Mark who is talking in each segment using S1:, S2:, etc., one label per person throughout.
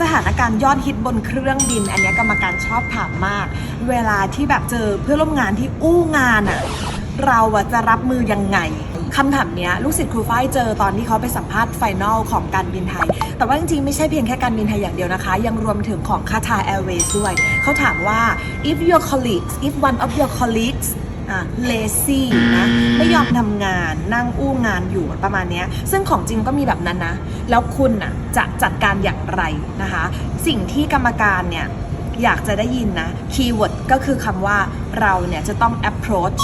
S1: สถานการณ์ยอดฮิตบนเครื่องบิน อันนี้กรรมการชอบถามมาก เวลาที่แบบเจอเพื่อนร่วมงานที่อู้งานอะเราอะจะรับมือยังไงคำถามเนี้ยลูกศิษย์ครูฝ้ายเจอตอนที่เขาไปสัมภาษณ์ไฟนอลของการบินไทย แต่ว่าจริงๆ ไม่ใช่เพียงแค่การบินไทยอย่างเดียวนะคะ ยังรวมถึงของ Qatar Airways ด้วย เขาถามว่า if your colleagues if one of your colleagues อะ lazy นะไม่ยอมทำงานนั่งอู้งานอยู่ประมาณเนี้ยซึ่งของจริงก็มีแบบนั้นนะ แล้วคุณน่ะจะจัดการอย่างไรนะคะ สิ่งที่กรรมการเนี่ยอยากจะได้ยินนะคีย์เวิร์ดก็คือคำว่าเราเนี่ยจะต้อง approach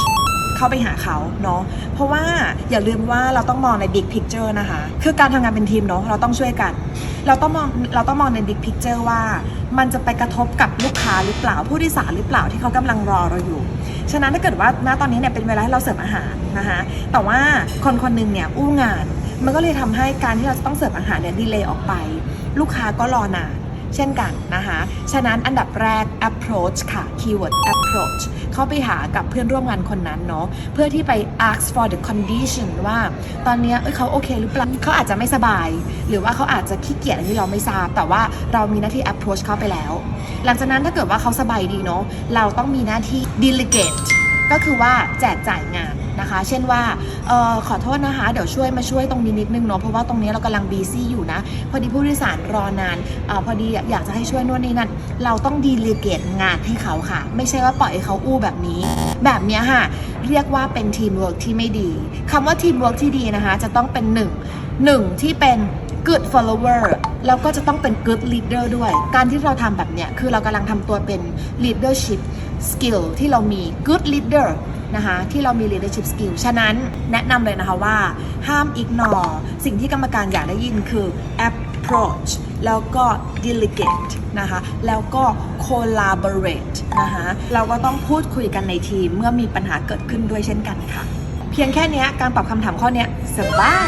S1: เข้าไปหาเขาเนาะเพราะว่าอย่าลืมว่าเราต้องมองใน big picture นะคะ คือการทำงานเป็นทีมเนาะเราต้องช่วยกัน เราต้องมองเราต้องมองใน big picture ว่า มันจะไปกระทบกับลูกค้าหรือเปล่าผู้โดยสารหรือเปล่าที่เขากำลังรอเราอยู่ฉะนั้นถ้าเกิดว่าณตอนนี้เนี่ยเป็นเวลาให้เราเสิร์ฟอาหารนะคะแต่ว่าคนคนหนึ่งเนี่ยอู้งาน มันก็เลยทำให้การที่เราจะต้องเสิร์ฟอาหารเนี่ยดีเลย์ออกไป ลูกค้าก็รอนาน เช่นกันนะคะ ฉะนั้นอันดับแรก approach ค่ะ keyword approach เข้าไปหากับเพื่อนร่วมงานคนนั้นเนาะ เพื่อที่ไป ask for the condition ว่าตอนนี้เอ้ยเขาโอเคหรือเปล่าเขาอาจจะไม่สบาย หรือว่าเขาอาจจะขี้เกียจอันนี้เราไม่ทราบ แต่ว่าเรามีหน้าที่ approach เขาไปแล้ว หลังจากนั้นถ้าเกิดว่าเขาสบายดีเนาะ เราต้องมีหน้าที่ delegate ก็คือว่าแจกจ่ายงานนะคะ เช่นว่าออขอโทษนะคะ เดี๋ยวช่วยมาช่วยตรงนี้นิดนึงเนาะเพราะว่าตรงนี้เรากำลังบีซี่อยู่นะ พอดีผู้โดยสารรอนานอาพอดีอยากจะให้ช่วยนู่นนี่นั่นเราต้องดีลเกตงานให้เขาค่ะ ไม่ใช่ว่าปล่อยให้เขาอู้แบบนี้ แบบเนี้ยค่ะ เรียกว่าเป็นทีมเวิร์กที่ไม่ดีคำว่าทีมเวิร์กที่ดีนะคะ จะต้องเป็นหนึ่งหนึ่งที่เป็น good follower แล้วก็จะต้องเป็น good leader ด้วย การที่เราทำแบบเนี้ยคือเรากำลังทำตัวเป็น leadership skill ที่เรามี good leader นะคะที่เรามี leadership skill ฉะนั้นแนะนำเลยนะคะว่าห้าม ignore สิ่งที่กรรมการอยากได้ยินคือ approach แล้วก็ delegate นะคะ แล้วก็ collaborate นะคะ เราก็ต้องพูดคุยกันในทีมเมื่อมีปัญหาเกิดขึ้นด้วยเช่นกันค่ะ เพียงแค่นี้การตอบคำถามข้อนี้สบาย